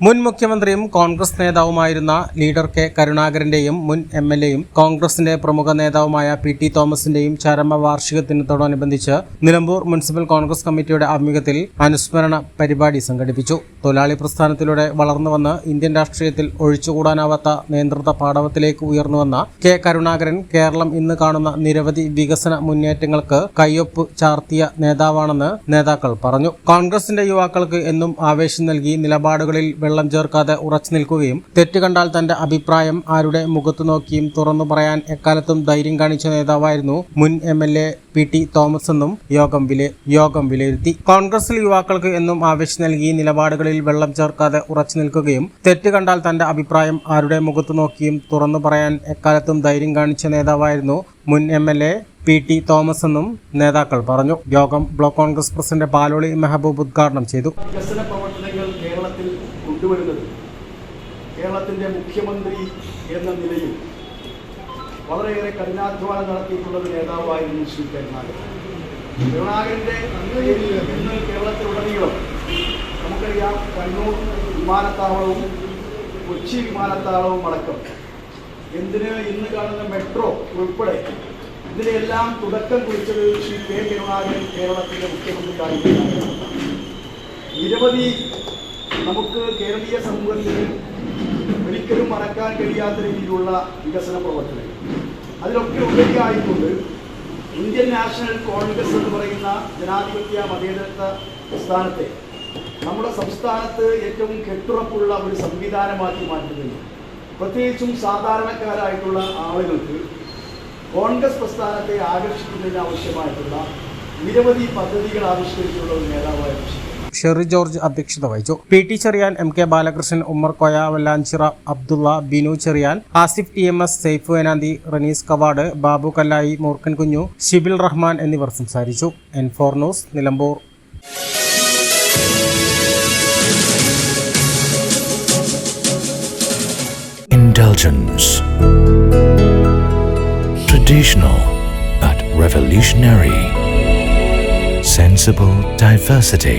മുൻ മുഖ്യമന്ത്രിയും കോൺഗ്രസ് നേതാവുമായിരുന്ന ലീഡർ കെ കരുണാകരന്റെയും മുൻ എം എൽ എയും കോൺഗ്രസിന്റെ പ്രമുഖ നേതാവുമായ പി ടി തോമസിന്റെയും ചരമവാർഷികത്തിനോടനുബന്ധിച്ച് നിലമ്പൂർ മുനിസിപ്പൽ കോൺഗ്രസ് കമ്മിറ്റിയുടെ ആഭിമുഖ്യത്തിൽ അനുസ്മരണ പരിപാടി സംഘടിപ്പിച്ചു. തൊഴിലാളി പ്രസ്ഥാനത്തിലൂടെ വളർന്നുവന്ന് ഇന്ത്യൻ രാഷ്ട്രീയത്തിൽ ഒഴിച്ചുകൂടാനാവാത്ത നേതൃത്വ പാടവത്തിലേക്ക് ഉയർന്നുവന്ന കെ കരുണാകരൻ കേരളം ഇന്ന് കാണുന്ന നിരവധി വികസന മുന്നേറ്റങ്ങൾക്ക് കയ്യൊപ്പ് ചാർത്തിയ നേതാവാണെന്ന് നേതാക്കൾ പറഞ്ഞു. കോൺഗ്രസിന്റെ യുവാക്കൾക്ക് എന്നും ആവേശം നൽകി നിലപാടുകളിൽ വെള്ളം ചേർക്കാതെ ഉറച്ചു നിൽക്കുകയും തെറ്റ് കണ്ടാൽ തന്റെ അഭിപ്രായം ആരുടെ മുഖത്തു നോക്കിയും തുറന്നു പറയാൻ എക്കാലത്തും ധൈര്യം കാണിച്ച നേതാവായിരുന്നു മുൻ M L A P T Thomas എന്നും യോഗം വില യോഗം വിലയിരുത്തി. കോൺഗ്രസിൽ യുവാക്കൾക്ക് എന്നും ആവേശം നൽകി നിലപാടുകളിൽ വെള്ളം ചേർക്കാതെ ഉറച്ചു നിൽക്കുകയും തെറ്റ് കണ്ടാൽ തന്റെ അഭിപ്രായം ആരുടെ മുഖത്തു നോക്കിയും തുറന്നു പറയാൻ എക്കാലത്തും ധൈര്യം കാണിച്ച നേതാവായിരുന്നു മുൻ M L A P T Thomas എന്നും നേതാക്കൾ പറഞ്ഞു. യോഗം ബ്ലോക്ക് കോൺഗ്രസ് പ്രസിഡന്റ് പാലോളി മെഹബൂബ് ഉദ്ഘാടനം ചെയ്തു. കൊണ്ടുവരുന്നത്. കേരളത്തിന്റെ മുഖ്യമന്ത്രി എന്ന നിലയിൽ വളരെയേറെ കഠിനാധ്വാനം നടത്തിയിട്ടുള്ള ഒരു നേതാവായിരുന്നു ശ്രീ കരുണാകരൻ. കരുണാകരന്റെ ഇന്ന് കേരളത്തിലുടനീളം നമുക്കറിയാം കണ്ണൂർ വിമാനത്താവളവും കൊച്ചി വിമാനത്താവളവും അടക്കം എന്തിന് ഇന്ന് കാണുന്ന മെട്രോ ഉൾപ്പെടെ ഇതിനെല്ലാം തുടക്കം കുറിച്ചത് ശ്രീ കെ കരുണാകരൻ കേരളത്തിന്റെ മുഖ്യമന്ത്രിയായിരുന്നു നിരവധി നമുക്ക് കേരളീയ സമൂഹത്തിൽ ഒരിക്കലും മറക്കാൻ കഴിയാത്ത രീതിയിലുള്ള വികസന പ്രവർത്തനങ്ങൾ അതിലൊക്കെ ഉപരിയായിക്കൊണ്ട് ഇന്ത്യൻ നാഷണൽ കോൺഗ്രസ് എന്ന് പറയുന്ന ജനാധിപത്യ മതേതരത്വ പ്രസ്ഥാനത്തെ നമ്മുടെ സംസ്ഥാനത്ത് ഏറ്റവും കെട്ടുറപ്പുള്ള ഒരു സംവിധാനമാക്കി മാറ്റുകയും പ്രത്യേകിച്ചും സാധാരണക്കാരായിട്ടുള്ള ആളുകൾക്ക് കോൺഗ്രസ് പ്രസ്ഥാനത്തെ ആകർഷിക്കുന്നതിന് ആവശ്യമായിട്ടുള്ള നിരവധി പദ്ധതികൾ ആവിഷ്കരിച്ചുള്ള ഒരു നേതാവായിരുന്നു ഷെറി ജോർജ് അധ്യക്ഷത വഹിച്ചു P T Cherian M K Balakrishnan Ummer Koya Vallanchira Abdulla Binu Cherian Asif T M S Saif Venanthi Ranees Kavad Babu Kallayi Moorkan Kunju Shibil Rahman എന്നിവർ സംസാരിച്ചു N four news Nilambur Indulgence. Traditional but revolutionary. Sensible diversity.